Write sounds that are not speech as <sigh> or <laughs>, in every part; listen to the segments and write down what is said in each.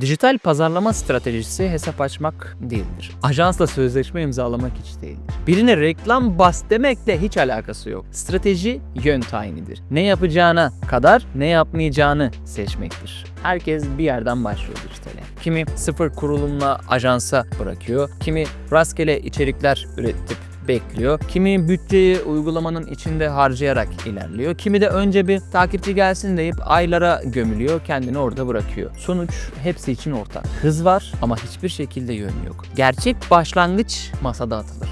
Dijital pazarlama stratejisi hesap açmak değildir. Ajansla sözleşme imzalamak hiç değildir. Birine reklam bas demekle hiç alakası yok. Strateji yön tayinidir. Ne yapacağına kadar ne yapmayacağını seçmektir. Herkes bir yerden başlıyor dijitale. Kimi sıfır kurulumla ajansa bırakıyor, kimi rastgele içerikler üretip bekliyor. Kimi bütçeyi uygulamanın içinde harcayarak ilerliyor. Kimi de önce bir takipçi gelsin deyip aylara gömülüyor, kendini orada bırakıyor. Sonuç hepsi için ortak. Hız var ama hiçbir şekilde yön yok. Gerçek başlangıç masada atılır.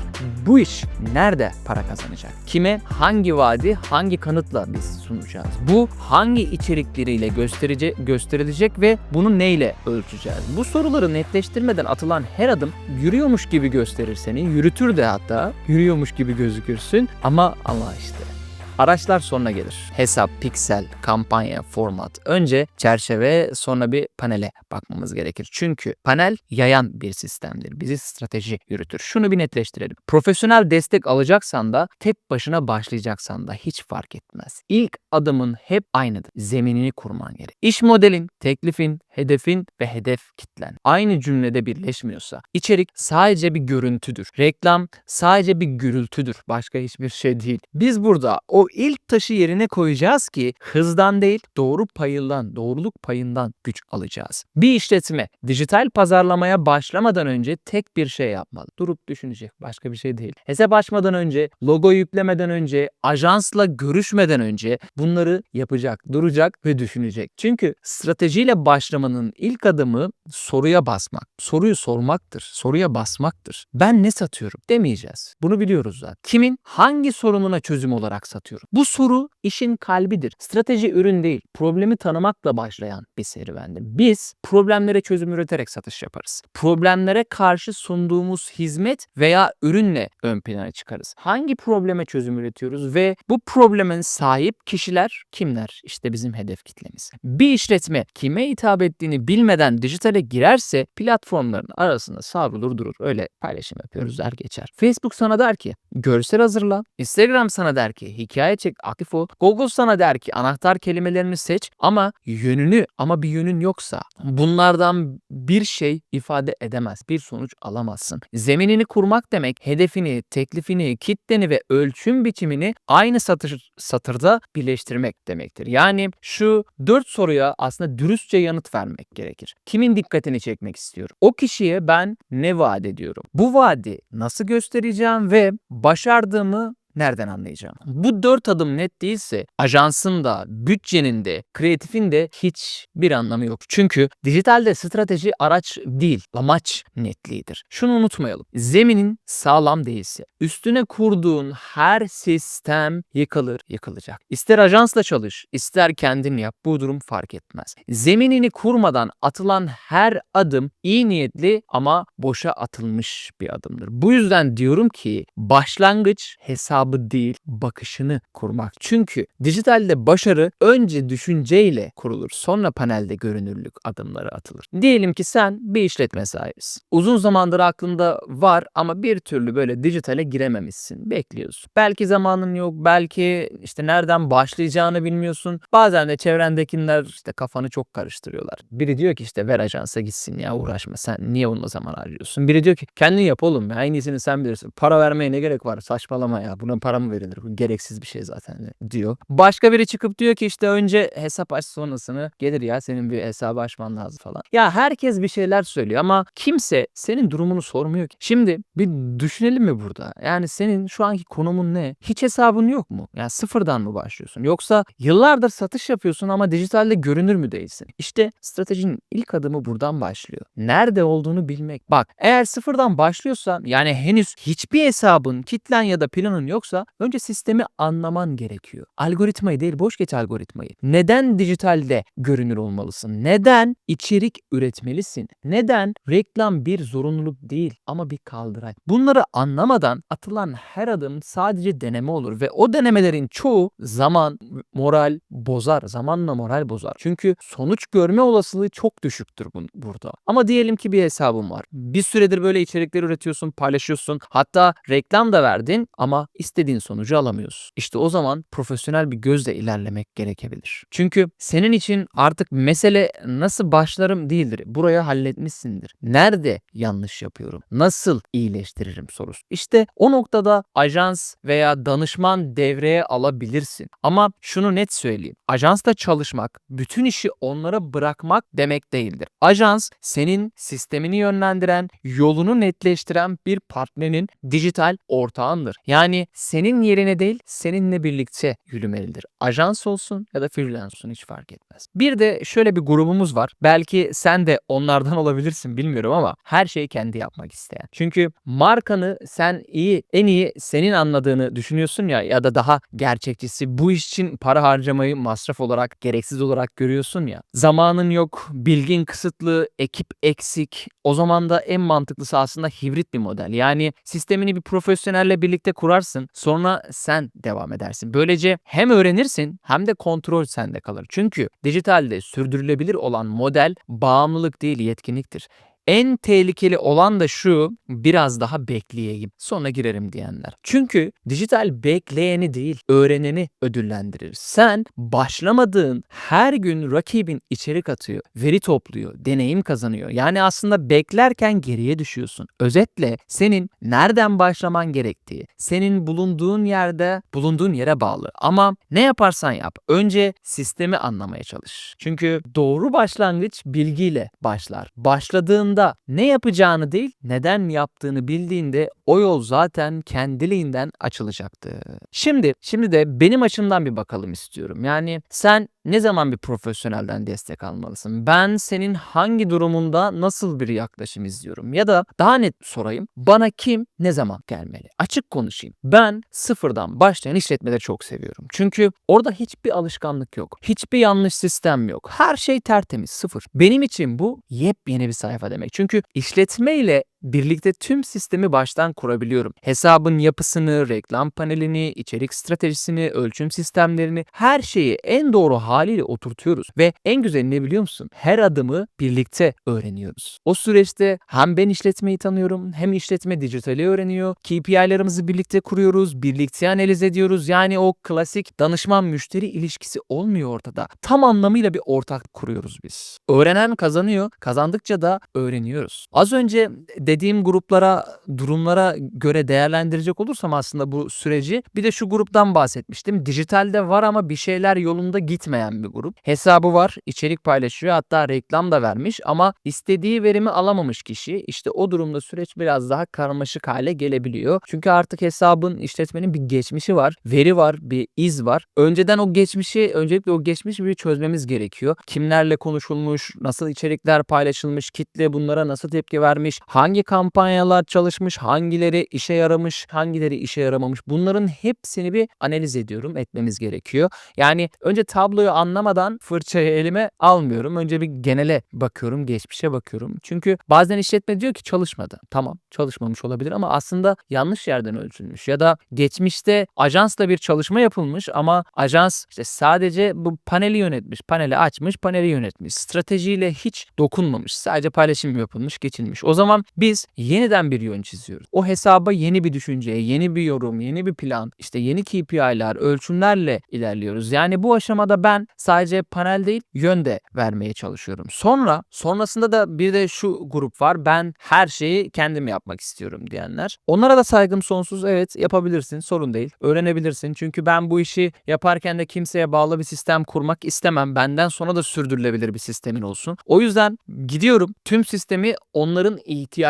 Bu iş nerede para kazanacak? Kime, hangi vaadi, hangi kanıtla biz sunacağız? Bu hangi içerikleriyle gösterici, gösterilecek ve bunu neyle ölçeceğiz? Bu soruları netleştirmeden atılan her adım yürüyormuş gibi gösterir seni, yürütür de hatta, yürüyormuş gibi gözükürsün ama Allah işte. Araçlar sonra gelir. Hesap, piksel, kampanya, format. Önce çerçeve sonra bir panele bakmamız gerekir. Çünkü panel yayan bir sistemdir. Bizi strateji yürütür. Şunu bir netleştirelim. Profesyonel destek alacaksan da tek başına başlayacaksan da hiç fark etmez. İlk adımın hep aynıdır. Zeminini kurman gerek. İş modelin, teklifin, hedefin ve hedef kitlen aynı cümlede birleşmiyorsa içerik sadece bir görüntüdür. Reklam sadece bir gürültüdür. Başka hiçbir şey değil. Biz burada o ilk taşı yerine koyacağız ki hızdan değil doğru payından, doğruluk payından güç alacağız. Bir işletme dijital pazarlamaya başlamadan önce tek bir şey yapmalı. Durup düşünecek. Başka bir şey değil. Hesap açmadan önce, logo yüklemeden önce, ajansla görüşmeden önce bunları yapacak, duracak ve düşünecek. Çünkü stratejiyle başlamanın ilk adımı soruya basmak. Soruyu sormaktır. Soruya basmaktır. Ben ne satıyorum demeyeceğiz. Bunu biliyoruz zaten. Kimin hangi sorununa çözüm olarak satıyorum? Bu soru işin kalbidir. Strateji ürün değil. Problemi tanımakla başlayan bir serüvendir. Biz problemlere çözüm üreterek satış yaparız. Problemlere karşı sunduğumuz hizmet veya ürünle ön plana çıkarız. Hangi probleme çözüm üretiyoruz ve bu problemin sahip kişiler kimler? İşte bizim hedef kitlemiz. Bir işletme kime hitap ettiğini bilmeden dijitale girerse platformların arasında savrulur durur. Öyle paylaşım yapıyoruz der geçer. Facebook sana der ki görsel hazırla. Instagram sana der ki hikaye çek aktif ol. Google sana der ki anahtar kelimelerini seç ama yönünü ama bir yönün yoksa bunlardan bir şey ifade edemez. Bir sonuç alamazsın. Zeminini kurmak demek hedefini, teklifini, kitleni ve ölçüm biçimini aynı satır, satırda birleştirmek demektir. Yani şu dört soruya aslında dürüstçe yanıt vermek gerekir. Kimin dikkatini çekmek istiyorum? O kişiye ben ne vaat ediyorum? Bu vaadi nasıl göstereceğim ve başardığımı nereden anlayacağım? Bu dört adım net değilse ajansın da, bütçenin de, kreatifin de hiçbir anlamı yok. Çünkü dijitalde strateji araç değil, amaç netliğidir. Şunu unutmayalım. Zeminin sağlam değilse, üstüne kurduğun her sistem yıkılır, yıkılacak. İster ajansla çalış, ister kendin yap. Bu durum fark etmez. Zeminini kurmadan atılan her adım iyi niyetli ama boşa atılmış bir adımdır. Bu yüzden diyorum ki başlangıç hesabı değil bakışını kurmak. Çünkü dijitalde başarı önce düşünceyle kurulur. Sonra panelde görünürlük adımları atılır. Diyelim ki sen bir işletme sahibisin. Uzun zamandır aklında var ama bir türlü böyle dijitale girememişsin. Bekliyorsun. Belki zamanın yok, belki işte nereden başlayacağını bilmiyorsun. Bazen de çevrendekiler işte kafanı çok karıştırıyorlar. Biri diyor ki işte ver ajansa gitsin ya uğraşma sen niye onunla zaman harcıyorsun. Biri diyor ki kendin yap oğlum ya en iyisini sen bilirsin. Para vermeye ne gerek var saçmalama ya buna para mı verilir bu gereksiz bir şey zaten diyor. Başka biri çıkıp diyor ki işte önce hesap aç sonrasını gelir ya senin bir hesabı açman lazım falan. Ya herkes bir şeyler söylüyor ama kimse senin durumunu sormuyor ki. Şimdi bir düşünelim mi burada? Yani senin şu anki konumun ne? Hiç hesabın yok mu? Yani sıfırdan mı başlıyorsun? Yoksa yıllardır satış yapıyorsun ama dijitalde görünür mü değilsin? İşte stratejinin ilk adımı buradan başlıyor. Nerede olduğunu bilmek. Bak eğer sıfırdan başlıyorsan yani henüz hiçbir hesabın, kitlen ya da planın yoksa önce sistemi anlaman gerekiyor. Algoritmayı değil boş geç algoritmayı. Neden dijitalde görünür olmalısın? Neden içerik üretmelisin? Neden reklam bir zorunluluk değil ama bir kaldıraç? Bunları anlamadan atılan her adım sadece deneme olur ve o denemelerin çoğu zaman, moral bozar. Zamanla moral bozar. Çünkü sonuç görme olasılığı çok düşüktür bun- burada. Ama diyelim ki bir hesabın var. Bir süredir böyle içerikler üretiyorsun, paylaşıyorsun. Hatta reklam da verdin ama istediğin sonucu alamıyorsun. İşte o zaman profesyonel bir gözle ilerlemek gerekebilir. Çünkü senin için artık mesele nasıl başlarım değildir. Buraya halletmişsindir. Nerede yanlış yapıyorum? Nasıl iyileştiririm sorusu. İşte o noktada ajans veya danışman devreye alabilirsin. Ama şunu net söyleyeyim. Ajansta çalışmak, bütün işi onlara bırakmak demek değildir. Ajans senin sistemini yönlendiren, yolunu netleştiren bir partnerin dijital ortağındır. Yani senin yerine değil, seninle birlikte yürümelidir. Ajans olsun ya da freelance olsun hiç fark etmez. Bir de şöyle bir grubumuz var. Belki sen de onlardan <laughs> olabilirsin bilmiyorum ama her şeyi kendi yapmak isteyen. Çünkü markanı sen iyi, en iyi senin anladığını düşünüyorsun ya ya da daha gerçekçisi bu iş için para harcamayı masraf olarak, gereksiz olarak görüyorsun ya. Zamanın yok, bilgin kısıtlı, ekip eksik. O zaman da en mantıklısı aslında hibrit bir model. Yani sistemini bir profesyonelle birlikte kurarsın. Sonra sen devam edersin. Böylece hem öğrenirsin hem de kontrol sende kalır. Çünkü dijitalde sürdürülebilir olan model bağımlılık değil yetkinliktir. En tehlikeli olan da şu biraz daha bekleyeyim sonra girerim diyenler. Çünkü dijital bekleyeni değil öğreneni ödüllendirir. Sen başlamadığın her gün rakibin içerik atıyor, veri topluyor, deneyim kazanıyor. Yani aslında beklerken geriye düşüyorsun. Özetle senin nereden başlaman gerektiği, senin bulunduğun yerde bulunduğun yere bağlı. Ama ne yaparsan yap önce sistemi anlamaya çalış. Çünkü doğru başlangıç bilgiyle başlar. Başladığın aslında ne yapacağını değil, neden yaptığını bildiğinde o yol zaten kendiliğinden açılacaktı. Şimdi, şimdi de benim açımdan bir bakalım istiyorum. Yani sen ne zaman bir profesyonelden destek almalısın? Ben senin hangi durumunda nasıl bir yaklaşım izliyorum? Ya da daha net sorayım. Bana kim ne zaman gelmeli? Açık konuşayım. Ben sıfırdan başlayan işletmeleri çok seviyorum. Çünkü orada hiçbir alışkanlık yok. Hiçbir yanlış sistem yok. Her şey tertemiz, sıfır. Benim için bu yepyeni bir sayfa demek. Çünkü işletme ile birlikte tüm sistemi baştan kurabiliyorum. Hesabın yapısını, reklam panelini, içerik stratejisini, ölçüm sistemlerini her şeyi en doğru haliyle oturtuyoruz. Ve en güzeli ne biliyor musun? Her adımı birlikte öğreniyoruz. O süreçte hem ben işletmeyi tanıyorum hem işletme dijitali öğreniyor. KPI'larımızı birlikte kuruyoruz, birlikte analiz ediyoruz. Yani o klasik danışman müşteri ilişkisi olmuyor ortada. Tam anlamıyla bir ortak kuruyoruz biz. Öğrenen kazanıyor. Kazandıkça da öğreniyoruz. Az önce dediğim gruplara, durumlara göre değerlendirecek olursam aslında bu süreci bir de şu gruptan bahsetmiştim. Dijitalde var ama bir şeyler yolunda gitmeyen bir grup. Hesabı var, içerik paylaşıyor hatta reklam da vermiş ama istediği verimi alamamış kişi. İşte o durumda süreç biraz daha karmaşık hale gelebiliyor. Çünkü artık hesabın, işletmenin bir geçmişi var, veri var, bir iz var. Önceden o geçmişi, öncelikle o geçmişi bir çözmemiz gerekiyor. Kimlerle konuşulmuş, nasıl içerikler paylaşılmış, kitle bunlara nasıl tepki vermiş, hangi kampanyalar çalışmış, hangileri işe yaramış, hangileri işe yaramamış bunların hepsini bir analiz ediyorum, etmemiz gerekiyor. Yani önce tabloyu anlamadan fırçayı elime almıyorum. Önce bir genele bakıyorum, geçmişe bakıyorum. Çünkü bazen işletme diyor ki çalışmadı. Tamam çalışmamış olabilir ama aslında yanlış yerden ölçülmüş ya da geçmişte ajansla bir çalışma yapılmış ama ajans işte sadece bu paneli yönetmiş, paneli açmış, paneli yönetmiş. Stratejiyle hiç dokunmamış. Sadece paylaşım yapılmış, geçilmiş. O zaman biz yeniden bir yön çiziyoruz. O hesaba yeni bir düşünceye, yeni bir yorum, yeni bir plan, işte yeni KPI'ler, ölçümlerle ilerliyoruz. Yani bu aşamada ben sadece panel değil yön de vermeye çalışıyorum. Sonra sonrasında da bir de şu grup var. Ben her şeyi kendim yapmak istiyorum diyenler. Onlara da saygım sonsuz. Evet yapabilirsin. Sorun değil. Öğrenebilirsin. Çünkü ben bu işi yaparken de kimseye bağlı bir sistem kurmak istemem. Benden sonra da sürdürülebilir bir sistemin olsun. O yüzden gidiyorum. Tüm sistemi onların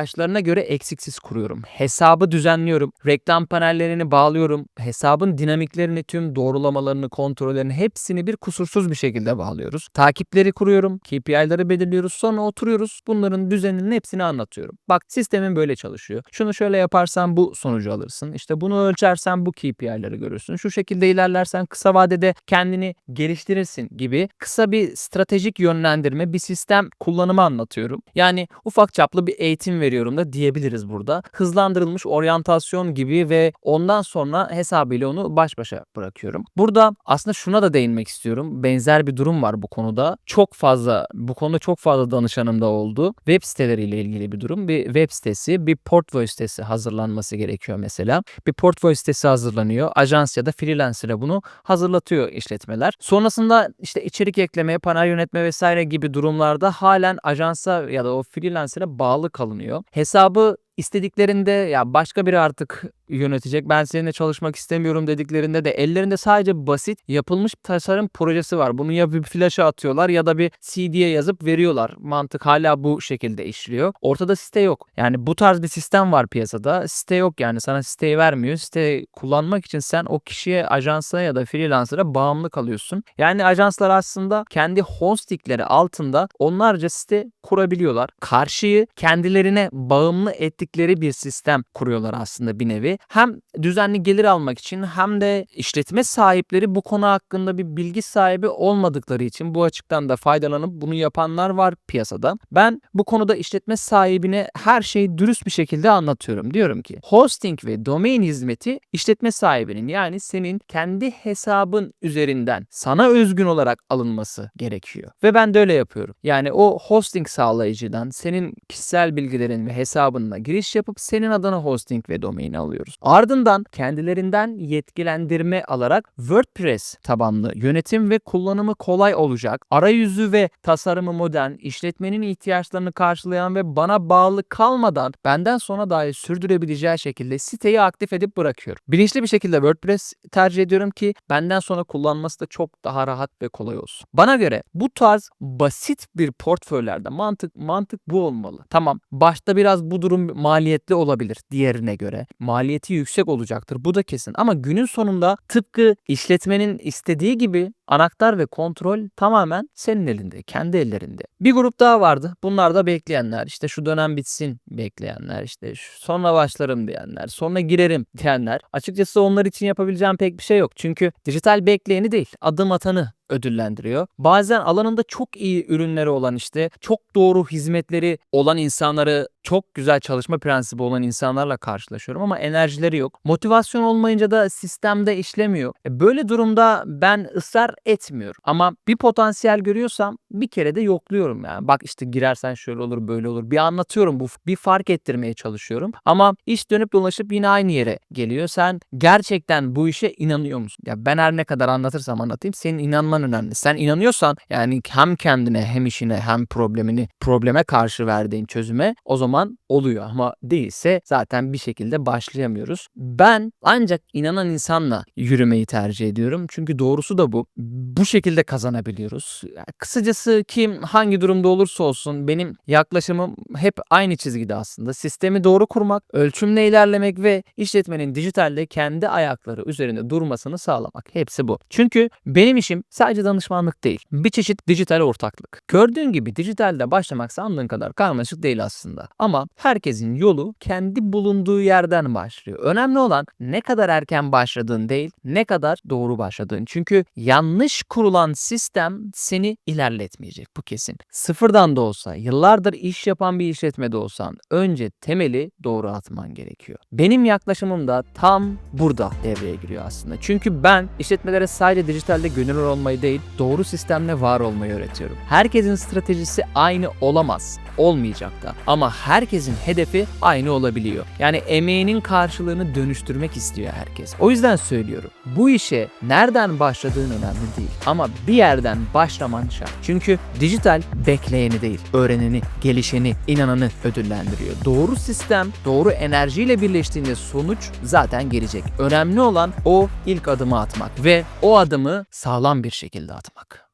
ihtiyaçlarına göre eksiksiz kuruyorum. Hesabı düzenliyorum. Reklam panellerini bağlıyorum. Hesabın dinamiklerini, tüm doğrulamalarını, kontrollerini hepsini bir kusursuz bir şekilde bağlıyoruz. Takipleri kuruyorum. KPI'ları belirliyoruz. Sonra oturuyoruz. Bunların düzeninin hepsini anlatıyorum. Bak sistemin böyle çalışıyor. Şunu şöyle yaparsan bu sonucu alırsın. İşte bunu ölçersen bu KPI'ları görürsün. Şu şekilde ilerlersen kısa vadede kendini geliştirirsin gibi kısa bir stratejik yönlendirme, bir sistem kullanımı anlatıyorum. Yani ufak çaplı bir eğitim veriyorum veriyorum da diyebiliriz burada. Hızlandırılmış oryantasyon gibi ve ondan sonra hesabıyla onu baş başa bırakıyorum. Burada aslında şuna da değinmek istiyorum. Benzer bir durum var bu konuda. Çok fazla bu konuda çok fazla danışanım da oldu. Web siteleriyle ilgili bir durum. Bir web sitesi, bir portfolyo sitesi hazırlanması gerekiyor mesela. Bir portfolyo sitesi hazırlanıyor. Ajans ya da freelancer'a bunu hazırlatıyor işletmeler. Sonrasında işte içerik ekleme, panel yönetme vesaire gibi durumlarda halen ajansa ya da o freelancer'a bağlı kalınıyor. Hesabı istediklerinde ya başka biri artık yönetecek ben seninle çalışmak istemiyorum dediklerinde de ellerinde sadece basit yapılmış tasarım projesi var. Bunu ya bir flaşa atıyorlar ya da bir CD'ye yazıp veriyorlar. Mantık hala bu şekilde işliyor. Ortada site yok. Yani bu tarz bir sistem var piyasada. Site yok yani sana siteyi vermiyor. Site kullanmak için sen o kişiye, ajansa ya da freelancer'a bağımlı kalıyorsun. Yani ajanslar aslında kendi hostingleri altında onlarca site kurabiliyorlar. Karşıyı kendilerine bağımlı ettikleri bir sistem kuruyorlar aslında bir nevi. Hem düzenli gelir almak için hem de işletme sahipleri bu konu hakkında bir bilgi sahibi olmadıkları için bu açıktan da faydalanıp bunu yapanlar var piyasada. Ben bu konuda işletme sahibine her şeyi dürüst bir şekilde anlatıyorum. Diyorum ki hosting ve domain hizmeti işletme sahibinin yani senin kendi hesabın üzerinden sana özgün olarak alınması gerekiyor. Ve ben de öyle yapıyorum. Yani o hosting sağlayıcıdan senin kişisel bilgilerin ve hesabınla giriş yapıp senin adına hosting ve domain alıyoruz. Ardından kendilerinden yetkilendirme alarak WordPress tabanlı yönetim ve kullanımı kolay olacak, arayüzü ve tasarımı modern, işletmenin ihtiyaçlarını karşılayan ve bana bağlı kalmadan benden sonra dahi sürdürebileceği şekilde siteyi aktif edip bırakıyorum. Bilinçli bir şekilde WordPress tercih ediyorum ki benden sonra kullanması da çok daha rahat ve kolay olsun. Bana göre bu tarz basit bir portföylerde mantık mantık bu olmalı. Tamam başta biraz bu durum maliyetli olabilir diğerine göre. Maliyeti yüksek olacaktır bu da kesin ama günün sonunda tıpkı işletmenin istediği gibi anahtar ve kontrol tamamen senin elinde, kendi ellerinde. Bir grup daha vardı. Bunlar da bekleyenler. İşte şu dönem bitsin bekleyenler. işte sonra başlarım diyenler. Sonra girerim <laughs> diyenler. Açıkçası onlar için yapabileceğim pek bir şey yok. Çünkü dijital bekleyeni değil, adım atanı ödüllendiriyor. Bazen alanında çok iyi ürünleri olan işte çok doğru hizmetleri olan insanları çok güzel çalışma prensibi olan insanlarla karşılaşıyorum ama enerjileri yok. Motivasyon olmayınca da sistemde işlemiyor. E böyle durumda ben ısrar etmiyorum. Ama bir potansiyel görüyorsam bir kere de yokluyorum yani. Bak işte girersen şöyle olur böyle olur. Bir anlatıyorum bu bir fark ettirmeye çalışıyorum. Ama iş dönüp dolaşıp yine aynı yere geliyor. Sen gerçekten bu işe inanıyor musun? Ya ben her ne kadar anlatırsam anlatayım senin inanman önemli. Sen inanıyorsan yani hem kendine hem işine hem problemini probleme karşı verdiğin çözüme o zaman oluyor ama değilse zaten bir şekilde başlayamıyoruz. Ben ancak inanan insanla yürümeyi tercih ediyorum. Çünkü doğrusu da bu. Bu şekilde kazanabiliyoruz. Kısacası kim hangi durumda olursa olsun benim yaklaşımım hep aynı çizgide aslında. Sistemi doğru kurmak, ölçümle ilerlemek ve işletmenin dijitalde kendi ayakları üzerinde durmasını sağlamak. Hepsi bu. Çünkü benim işim sadece danışmanlık değil. Bir çeşit dijital ortaklık. Gördüğün gibi dijitalde başlamak sandığın kadar karmaşık değil aslında. Ama herkesin yolu kendi bulunduğu yerden başlıyor. Önemli olan ne kadar erken başladığın değil, ne kadar doğru başladığın. Çünkü yanlış kurulan sistem seni ilerletmeyecek bu kesin. Sıfırdan da olsa, yıllardır iş yapan bir işletmede olsan önce temeli doğru atman gerekiyor. Benim yaklaşımım da tam burada devreye giriyor aslında. Çünkü ben işletmelere sadece dijitalde gönüllü olmayı değil, doğru sistemle var olmayı öğretiyorum. Herkesin stratejisi aynı olamaz, olmayacak da. Ama herkesin hedefi aynı olabiliyor. Yani emeğinin karşılığını dönüştürmek istiyor herkes. O yüzden söylüyorum. Bu işe nereden başladığın önemli değil. Ama bir yerden başlaman şart. Çünkü dijital bekleyeni değil, öğreneni, gelişeni, inananı ödüllendiriyor. Doğru sistem, doğru enerjiyle birleştiğinde sonuç zaten gelecek. Önemli olan o ilk adımı atmak ve o adımı sağlam bir şekilde atmak.